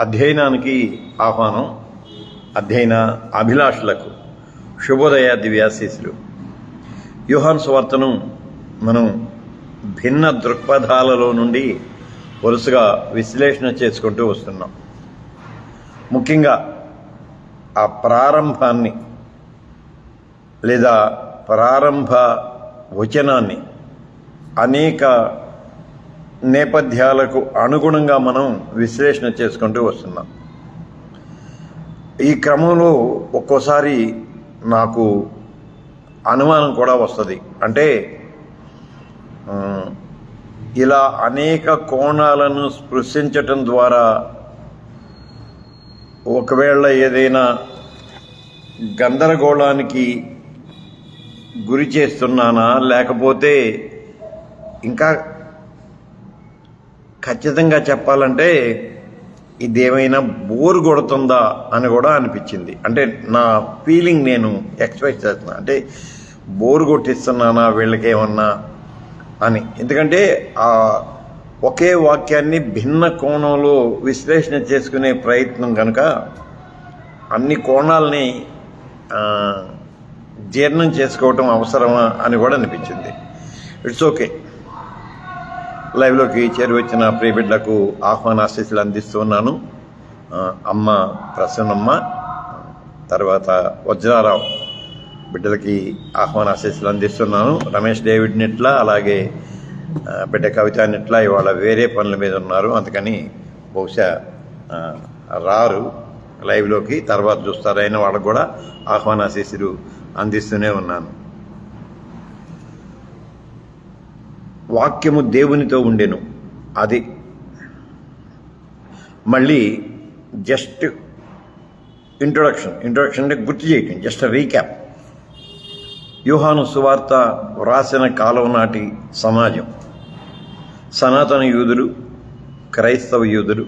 అధ్యయనానికి ఆహ్వానం అధ్యయన అభిలాషులకు శుభోదయ దివ్యాశీసులు యూహాన్ స్వార్తను మనం భిన్న దృక్పథాలలో నుండి వరుసగా విశ్లేషణ చేసుకుంటూ వస్తున్నాం. ముఖ్యంగా ఆ ప్రారంభాన్ని లేదా ప్రారంభ వచనాన్ని అనేక నేపథ్యాలకు అనుగుణంగా మనం విశ్లేషణ చేసుకుంటూ వస్తున్నాం. ఈ క్రమంలో ఒక్కోసారి నాకు అనుమానం కూడా వస్తుంది. అంటే ఇలా అనేక కోణాలను స్పృశించటం ద్వారా ఒకవేళ ఏదైనా గందరగోళానికి గురి చేస్తున్నానా లేకపోతే ఇంకా ఖచ్చితంగా చెప్పాలంటే ఇదేమైనా బోర్ కొడుతుందా అని కూడా అనిపించింది. అంటే నా ఫీలింగ్ నేను ఎక్స్ప్రెస్ చేస్తున్నా. అంటే బోర్ కొట్టిస్తున్నానా వీళ్ళకేమన్నా అని. ఎందుకంటే ఆ ఒకే వాక్యాన్ని భిన్న కోణంలో విశ్లేషణ చేసుకునే ప్రయత్నం కనుక అన్ని కోణాలని జీర్ణం చేసుకోవటం అవసరమా అని కూడా అనిపించింది. ఇట్స్ ఓకే లైవ్లోకి చేరువచ్చిన వచ్చిన ఆహ్వాన ఆశీస్సులు అందిస్తున్నాను అమ్మ ప్రసన్నమ్మ తర్వాత వజ్రారావు బిడ్డలకి ఆహ్వాన ఆశీస్సులు అందిస్తున్నాను. రమేష్ డేవిడ్ నిట్ల అలాగే బిడ్డ కవిత నిట్ల ఇవాళ వేరే పనుల మీద ఉన్నారు. అందుకని బహుశా రారు లైవ్లోకి తర్వాత చూస్తారు అయిన వాళ్ళకు కూడా ఆహ్వాన ఆశీస్సులు అందిస్తూనే ఉన్నాను. వాక్యము దేవునితో ఉండెను. అది. మళ్ళీ జస్ట్ ఇంట్రొడక్షన్. ఇంట్రొడక్షన్ అంటే గుర్తు చేయటం. Just recap. యూహాను సువార్త వ్రాసిన కాలం నాటి సమాజం. సనాతన యూదులు క్రైస్తవ యూదులు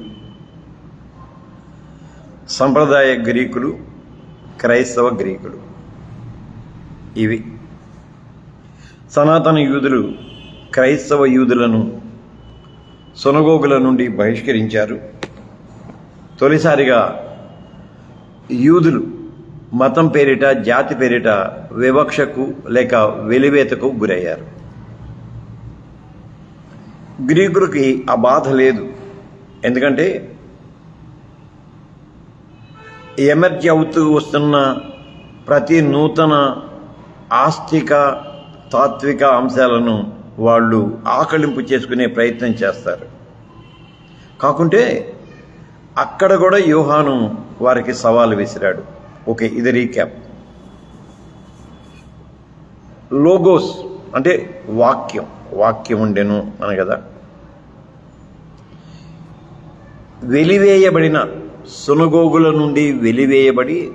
సంప్రదాయ గ్రీకులు క్రైస్తవ గ్రీకులు. ఇవి. సనాతన యూదులు క్రైస్తవ యూదులను సొనగోగుల నుండి బహిష్కరించారు. తొలిసారిగా యూదులు మతం పేరిట జాతి పేరిట వివక్షకు లేక వెలివేతకు గురయ్యారు. గ్రీకులకి ఆ బాధ లేదు. ఎందుకంటే ఎమర్జీ అవుతూ వస్తున్న ప్రతి నూతన ఆస్తిక తాత్విక అంశాలను వాళ్ళు ఆకలింపు చేసుకునే ప్రయత్నం చేస్తారు. కాకుంటే అక్కడ కూడా యోహాను వారికి సవాలు విసిరాడు. ఓకే ఇది రీక్యాప్. లోగోస్ అంటే వాక్యం వాక్యం ఉండెను అని కదా. వెలివేయబడిన సునగోగుల నుండి వెలివేయబడి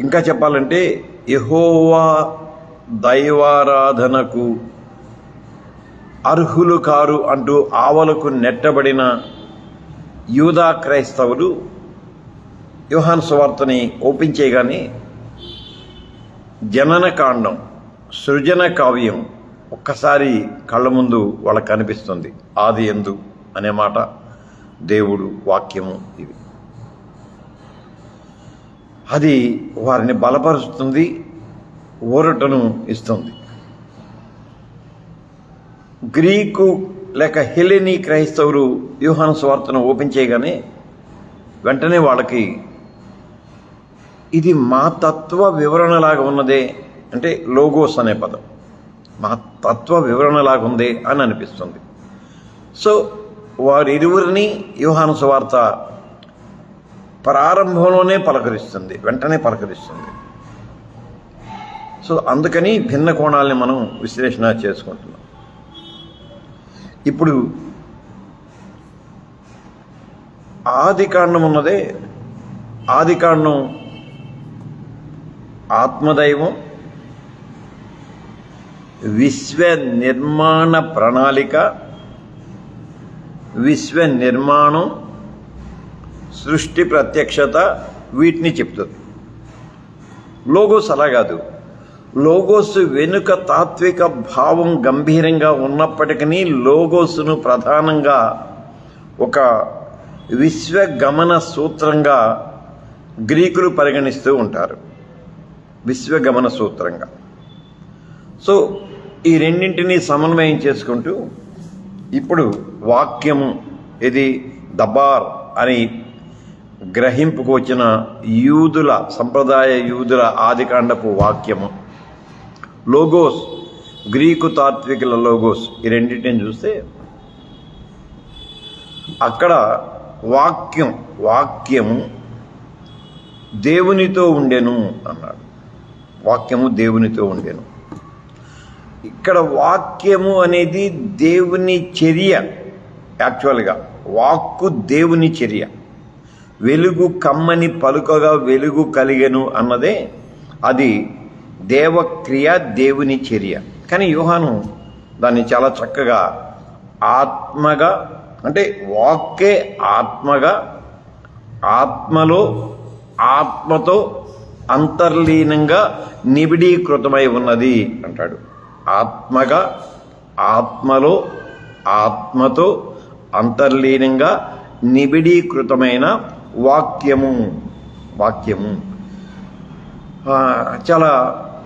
ఇంకా చెప్పాలంటే యహోవా దైవారాధనకు అర్హులు కారు అంటూ ఆవలకు నెట్టబడిన యూదా క్రైస్తవులు యోహాన్ సువార్తని ఓపెన్ చేయగానే జనన కాండం సృజన కావ్యం ఒక్కసారి కళ్ళ ముందు వాళ్ళకు కనిపిస్తుంది ఆది ఎందు అనే మాట దేవుడు వాక్యము ఇవి అది వారిని బలపరుస్తుంది ఊరటను ఇస్తుంది. గ్రీకు లేక హెలెనీ క్రైస్తవులు వ్యూహాను స్వార్థను ఓపెన్ చేయగానే వెంటనే వాళ్ళకి ఇది మా తత్వ వివరణలాగా ఉన్నదే అంటే లోగోస్ అనే పదం. మా తత్వ వివరణలాగా ఉంది అని అనిపిస్తుంది. సో వారిరువురిని వ్యూహాను స్వార్థ ప్రారంభంలోనే పలకరిస్తుంది వెంటనే పలకరిస్తుంది. సో అందుకని భిన్న కోణాలని మనం విశ్లేషణ చేసుకుంటున్నాం. ఇప్పుడు ఆది కాండం ఉన్నదే ఆది కాండం ఆత్మదైవం విశ్వ నిర్మాణ ప్రణాళిక విశ్వ నిర్మాణం సృష్టి ప్రత్యక్షత వీటిని చెప్తుంది. లోగోస్ అలా కాదు. లోగోస్ వెనుక తాత్విక భావం గంభీరంగా ఉన్నప్పటికీ లోగోసును ప్రధానంగా ఒక విశ్వగమన సూత్రంగా గ్రీకులు పరిగణిస్తూ ఉంటారు. విశ్వగమన సూత్రంగా. సో ఈ రెండింటినీ సమన్వయం చేసుకుంటూ ఇప్పుడు వాక్యము ఇది దబార్ అని గ్రహింపుకు వచ్చిన యూదుల సంప్రదాయ యూదుల ఆదికాండపు వాక్యము. లోగోస్ గ్రీకు తాత్వికుల లోగోస్ ఈ రెండింటిని చూస్తే అక్కడ వాక్యం వాక్యము దేవునితో ఉండెను అన్నాడు. వాక్యము దేవునితో ఉండెను. ఇక్కడ వాక్యము అనేది దేవుని చర్య యాక్చువల్గా వాక్కు దేవుని చర్య. వెలుగు కమ్మని పలుకగా వెలుగు కలిగెను అన్నదే అది దేవక్రియ దేవుని చర్య. కానీ యూహాను దాన్ని చాలా చక్కగా ఆత్మగా అంటే వాక్కే ఆత్మగా ఆత్మలో ఆత్మతో అంతర్లీనంగా నిబిడీకృతమై ఉన్నది అంటాడు. ఆత్మగా ఆత్మలో ఆత్మతో అంతర్లీనంగా నిబిడీకృతమైన వాక్యము వాక్యము. చాలా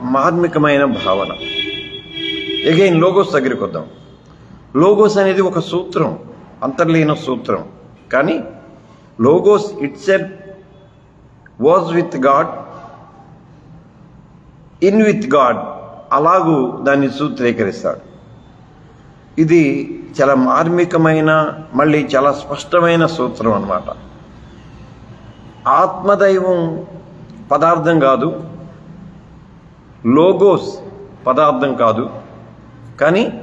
మార్మికమైన భావన. ఎగైన్ లోగోస్ దగ్గరికి వద్దాం. లోగోస్ అనేది ఒక సూత్రం అంతర్లీన సూత్రం. కానీ logos itself was with God in with God అలాగూ దాన్ని సూత్రీకరిస్తాడు. ఇది చాలా మార్మికమైన మళ్ళీ చాలా స్పష్టమైన సూత్రం అన్నమాట. ఆత్మదైవం పదార్థం కాదు లోగోస్ పదార్థం కాదు. కానీ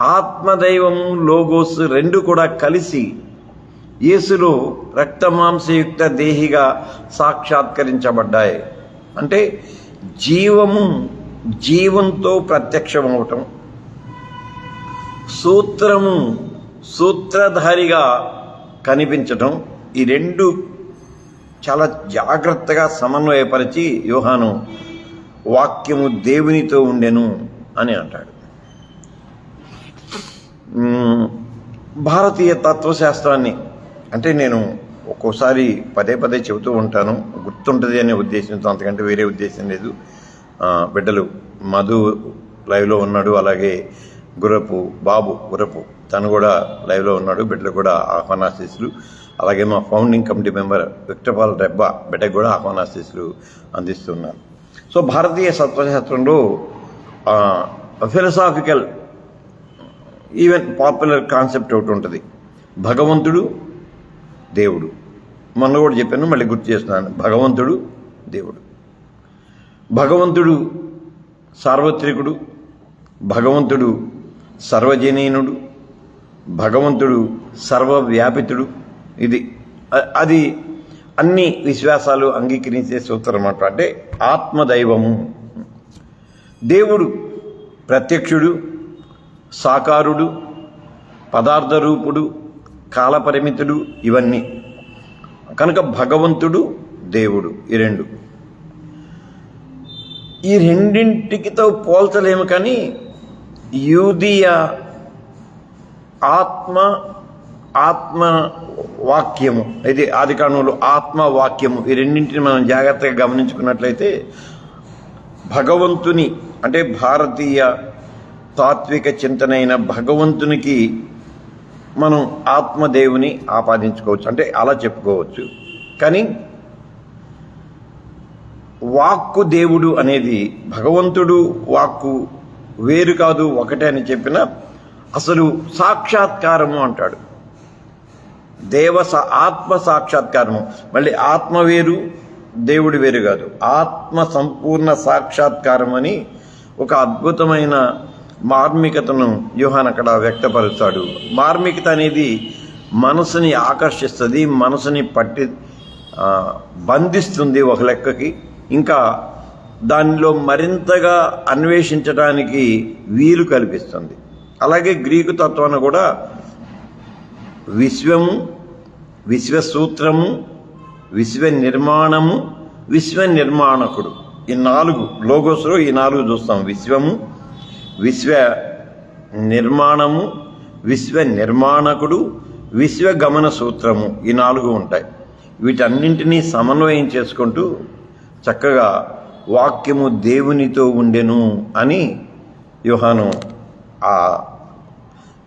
ఆత్మదైవం లోగోస్ రెండు కూడా కలిసి యేసులో రక్తమాంసయుక్త దేహిగా సాక్షాత్కరించబడ్డాయి. అంటే జీవము జీవంతో ప్రత్యక్షమవటం. సూత్రము సూత్రధారిగా కనిపించటం. ఈ రెండు చాలా జాగ్రత్తగా సమన్వయపరిచి యోహాను వాక్యము దేవునితో ఉండెను అని అంటాడు. భారతీయ తత్వశాస్త్రాన్ని అంటే నేను ఒక్కోసారి పదే పదే చెబుతూ ఉంటాను. గుర్తుంటుంది అనే ఉద్దేశంతో అంతకంటే వేరే ఉద్దేశం లేదు. బిడ్డలు మధు లైవ్లో ఉన్నాడు అలాగే గురపు బాబు గురపు తను కూడా లైవ్లో ఉన్నాడు బిడ్డలు కూడా ఆహ్వానాశీస్సులు. అలాగే మా ఫౌండింగ్ కమిటీ మెంబర్ విక్టపాల్ రెబ్బా బిడ్డకు కూడా ఆహ్వానాశీస్సులు అందిస్తున్నారు. సో భారతీయ తత్వశాస్త్రంలో ఫిలసాఫికల్ ఈవెన్ పాపులర్ కాన్సెప్ట్ ఒకటి ఉంటుంది. భగవంతుడు దేవుడు. మొన్న కూడా చెప్పాను మళ్ళీ గుర్తు చేస్తున్నాను. భగవంతుడు దేవుడు. భగవంతుడు సార్వత్రికుడు. భగవంతుడు సర్వజనీనుడు. భగవంతుడు సర్వవ్యాపితుడు. ఇది అది అన్ని విశ్వాసాలు అంగీకరించే సూత్రం అనమాట అంటే ఆత్మదైవము. దేవుడు ప్రత్యక్షుడు సాకారుడు పదార్థ రూపుడు కాలపరిమితుడు ఇవన్నీ. కనుక భగవంతుడు దేవుడు ఈ రెండు. ఈ రెండింటికితో పోల్చలేము కానీ యూదియ ఆత్మ ఆత్మ వాక్యము. అయితే ఆది కాలంలో ఆత్మ వాక్యము ఈ రెండింటిని మనం జాగ్రత్తగా గమనించుకున్నట్లయితే భగవంతుని అంటే భారతీయ తాత్విక చింతనైన భగవంతునికి మనం ఆత్మదేవుని ఆపాదించుకోవచ్చు. అంటే అలా చెప్పుకోవచ్చు. కానీ వాక్కు దేవుడు అనేది భగవంతుడు వాక్కు వేరు కాదు ఒకటే అని చెప్పిన అసలు సాక్షాత్కారము అంటాడు. దేవ సా- ఆత్మ సాక్షాత్కారము. మళ్ళీ ఆత్మ వేరు దేవుడు వేరు కాదు. ఆత్మ సంపూర్ణ సాక్షాత్కారం అని ఒక అద్భుతమైన మార్మికతను యోహాన్ అక్కడ వ్యక్తపరుస్తాడు. మార్మికత అనేది మనసుని ఆకర్షిస్తుంది మనసుని పట్టి బంధిస్తుంది ఒక లెక్కకి. ఇంకా దానిలో మరింతగా అన్వేషించడానికి వీలు కల్పిస్తుంది. అలాగే గ్రీకు తత్వాన్ని కూడా విశ్వము విశ్వసూత్రము విశ్వ నిర్మాణము విశ్వ నిర్మాణకుడు ఈ నాలుగు లోగోస్లో ఈ నాలుగు చూస్తాం. విశ్వము విశ్వ నిర్మాణము విశ్వ నిర్మాణకుడు విశ్వగమన సూత్రము ఈ నాలుగు ఉంటాయి. వీటన్నింటినీ సమన్వయం చేసుకుంటూ చక్కగా వాక్యము దేవునితో ఉండెను అని యోహాను ఆ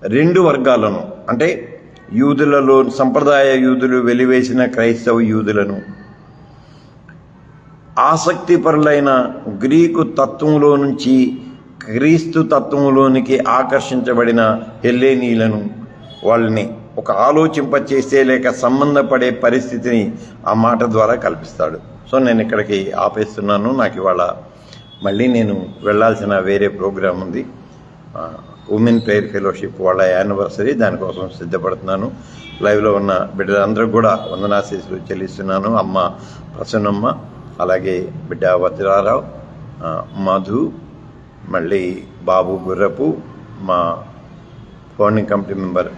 రెండు వర్గాలను అంటే యూదులలో సంప్రదాయ యూదులు వెలివేసిన క్రైస్తవ యూదులను. ఆసక్తిపరులైన గ్రీకు తత్వంలో నుంచి క్రీస్తు తత్వంలోనికి ఆకర్షించబడిన హెల్లేనీలను వాళ్ళని ఒక ఆలోచింపచేసే లేక సంబంధపడే పరిస్థితిని ఆ మాట ద్వారా కల్పిస్తాడు. సో నేను ఇక్కడికి ఆపేస్తున్నాను. నాకు ఇవాళ మళ్ళీ నేను వెళ్ళాల్సిన వేరే ప్రోగ్రాం ఉంది. ఉమెన్ ప్రేయర్ ఫెలోషిప్ వాళ్ళ యానివర్సరీ దానికోసం సిద్ధపడుతున్నాను. లైవ్లో ఉన్న బిడ్డలందరూ కూడా వందనాశీసులు చెల్లిస్తున్నాను. అమ్మ ప్రసన్నమ్మ అలాగే బిడ్డ వజ్రారావు మధు మళ్ళీ బాబు గుర్రపు మా ఫోనింగ్ కమిటీ మెంబర్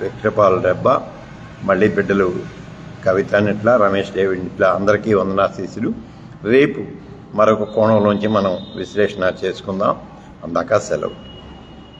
విక్రపాల్ రెబ్బ మళ్ళీ బిడ్డలు కవిత నిట్ల రమేష్ డేవిడ్ ఇట్లా అందరికీ వందనాశీసులు రేపు మరొక కోణంలోంచి మనం విశ్లేషణ చేసుకుందాం. అందాక సెలవు.